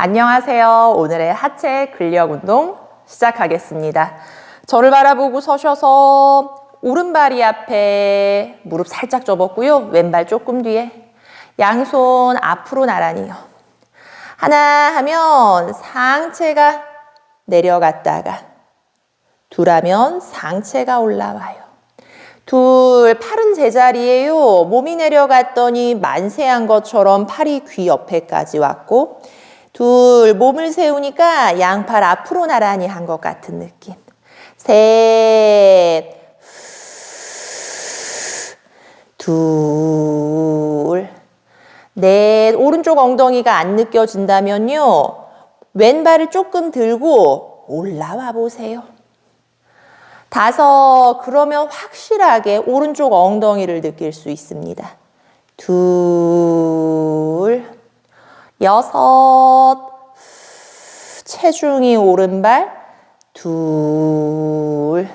안녕하세요. 오늘의 하체 근력 운동 시작하겠습니다. 저를 바라보고 서셔서 오른발이 앞에 무릎 살짝 접었고요. 왼발 조금 뒤에 양손 앞으로 나란히요. 하나 하면 상체가 내려갔다가 둘 하면 상체가 올라와요. 둘, 팔은 제자리에요. 몸이 내려갔더니 만세한 것처럼 팔이 귀 옆에까지 왔고, 둘, 몸을 세우니까 양팔 앞으로 나란히 한 것 같은 느낌. 셋, 둘, 넷, 오른쪽 엉덩이가 안 느껴진다면요. 왼발을 조금 들고 올라와 보세요. 다섯, 그러면 확실하게 오른쪽 엉덩이를 느낄 수 있습니다. 둘, 여섯, 체중이 오른발, 둘,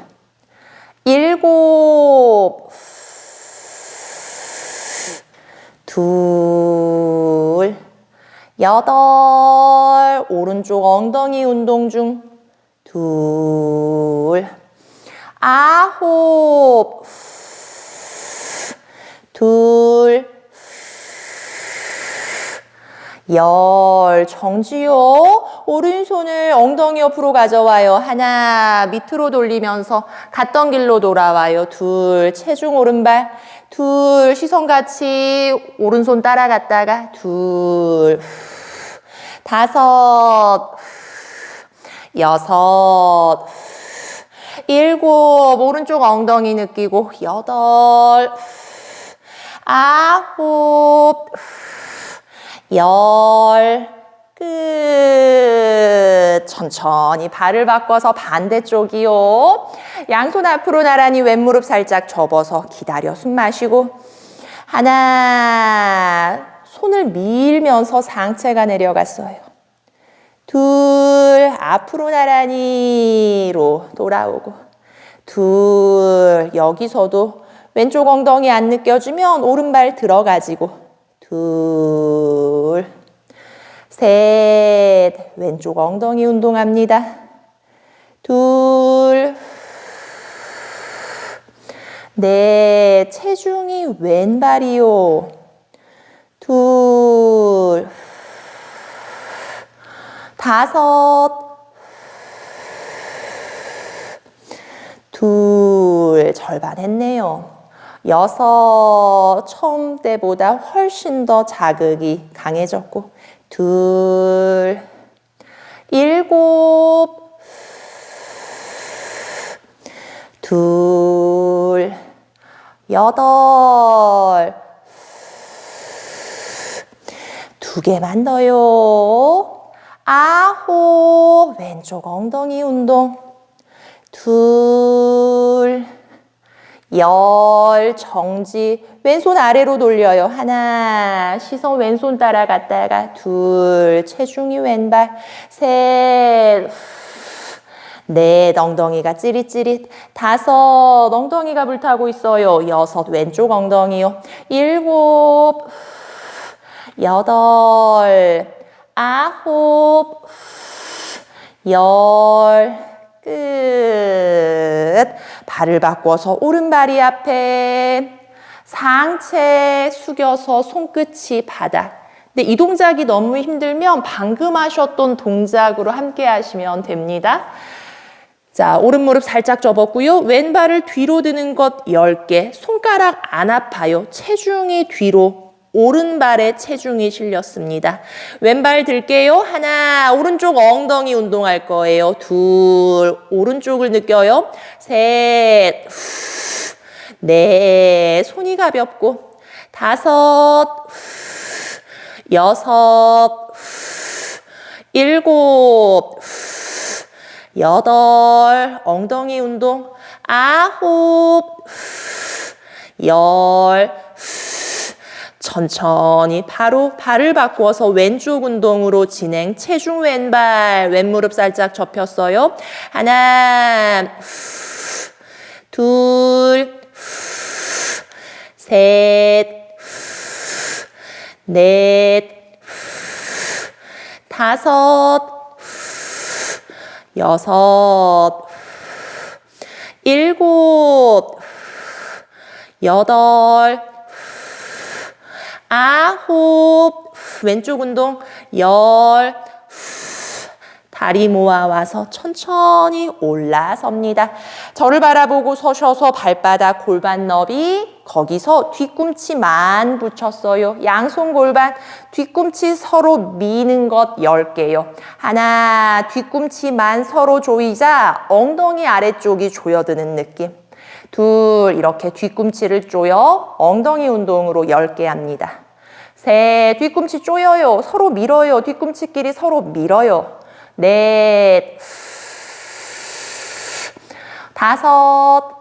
일곱, 둘, 여덟, 오른쪽 엉덩이 운동 중, 둘, 아홉, 둘, 열, 정지요. 오른손을 엉덩이 옆으로 가져와요. 하나, 밑으로 돌리면서 갔던 길로 돌아와요. 둘, 체중 오른발. 둘, 시선 같이 오른손 따라갔다가 둘, 다섯, 여섯, 일곱, 오른쪽 엉덩이 느끼고, 여덟, 아홉, 열, 끝. 천천히 발을 바꿔서 반대쪽이요. 양손 앞으로 나란히 왼무릎 살짝 접어서 기다려 숨 마시고. 하나, 손을 밀면서 상체가 내려갔어요. 둘, 앞으로 나란히로 돌아오고. 둘, 여기서도 왼쪽 엉덩이 안 느껴지면 오른발 들어가지고. 둘, 셋, 왼쪽 엉덩이 운동합니다. 둘, 넷, 체중이 왼발이요. 둘, 다섯, 둘, 절반 했네요. 여섯, 처음 때보다 훨씬 더 자극이 강해졌고, 둘, 일곱, 둘, 여덟, 두 개만 더요. 아홉, 왼쪽 엉덩이 운동. 둘, 열, 정지. 왼손 아래로 돌려요. 하나, 시선 왼손 따라갔다가 둘, 체중이 왼발. 셋, 넷, 엉덩이가 찌릿찌릿. 다섯, 엉덩이가 불타고 있어요. 여섯, 왼쪽 엉덩이요. 일곱, 여덟, 아홉, 열, 끝. 발을 바꿔서 오른발이 앞에 상체 숙여서 손끝이 바닥. 근데 이 동작이 너무 힘들면 방금 하셨던 동작으로 함께 하시면 됩니다. 자, 오른 무릎 살짝 접었고요. 왼발을 뒤로 드는 것 10개. 손가락 안 아파요. 체중이 뒤로 오른발에 체중이 실렸습니다. 왼발 들게요. 하나, 오른쪽 엉덩이 운동할 거예요. 둘, 오른쪽을 느껴요. 셋, 후, 넷, 손이 가볍고. 다섯, 후, 여섯, 후, 일곱, 여덟, 엉덩이 운동. 아홉, 열, 천천히 바로 발을 바꾸어서 왼쪽 운동으로 진행. 체중 왼발, 왼무릎 살짝 접혔어요. 하나, 둘, 셋, 넷, 다섯, 여섯, 일곱, 여덟, 아홉, 왼쪽 운동, 열, 다리 모아 와서 천천히 올라섭니다. 저를 바라보고 서셔서 발바닥 골반 너비 거기서 뒤꿈치만 붙였어요. 양손 골반 뒤꿈치 서로 미는 것 10개요. 하나 뒤꿈치만 서로 조이자 엉덩이 아래쪽이 조여드는 느낌. 둘 이렇게 뒤꿈치를 조여 엉덩이 운동으로 10개 합니다. 셋 뒤꿈치 조여요. 서로 밀어요. 뒤꿈치끼리 서로 밀어요. 넷, 다섯,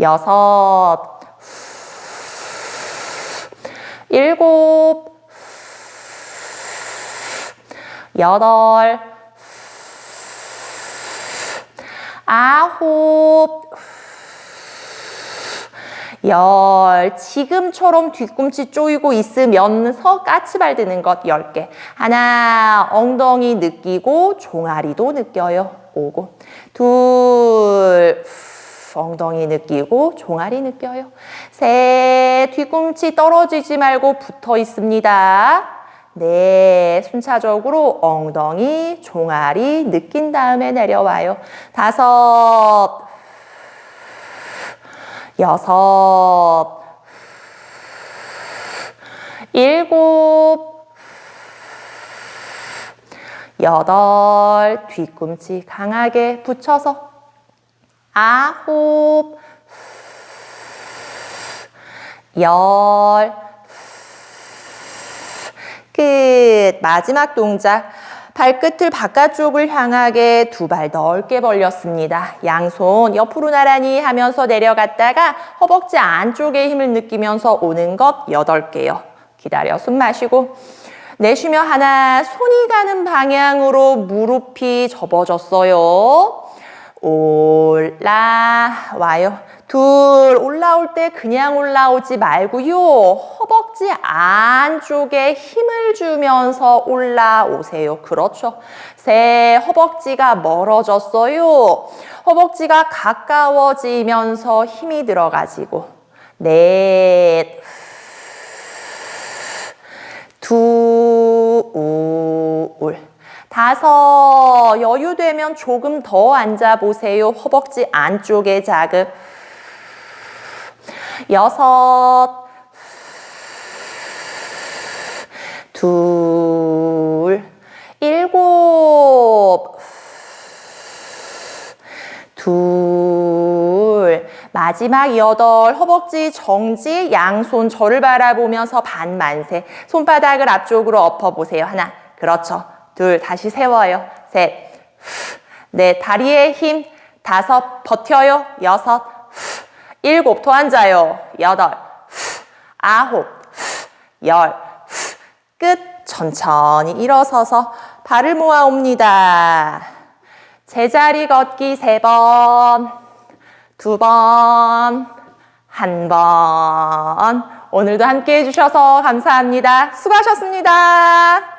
여섯, 일곱, 여덟, 아홉, 열 지금처럼 뒤꿈치 조이고 있으면서 까치발 드는 것 10개. 하나 엉덩이 느끼고 종아리도 느껴요. 오고. 둘 엉덩이 느끼고 종아리 느껴요. 셋 뒤꿈치 떨어지지 말고 붙어 있습니다. 네, 순차적으로 엉덩이, 종아리 느낀 다음에 내려와요. 다섯, 여섯, 일곱, 여덟, 뒤꿈치 강하게 붙여서 아홉, 열, 끝. 마지막 동작. 발끝을 바깥쪽을 향하게 두 발 넓게 벌렸습니다. 양손 옆으로 나란히 하면서 내려갔다가 허벅지 안쪽에 힘을 느끼면서 오는 것 8개요. 기다려 숨 마시고 내쉬며 하나 손이 가는 방향으로 무릎이 접어졌어요. 올라와요. 둘, 올라올 때 그냥 올라오지 말고요. 허벅지 안쪽에 힘을 주면서 올라오세요. 그렇죠. 셋, 허벅지가 멀어졌어요. 허벅지가 가까워지면서 힘이 들어가지고. 넷, 둘, 다섯, 여유되면 조금 더 앉아보세요. 허벅지 안쪽에 자극. 여섯, 둘, 일곱, 둘, 마지막 여덟, 허벅지 정지, 양손 저를 바라보면서 반만세. 손바닥을 앞쪽으로 엎어보세요. 하나, 그렇죠. 둘, 다시 세워요. 셋, 넷, 다리에 힘, 다섯, 버텨요. 여섯, 일곱, 더 앉아요. 여덟, 아홉, 열, 끝. 천천히 일어서서 발을 모아 옵니다. 제자리 걷기 세 번, 두 번, 한 번. 오늘도 함께 해주셔서 감사합니다. 수고하셨습니다.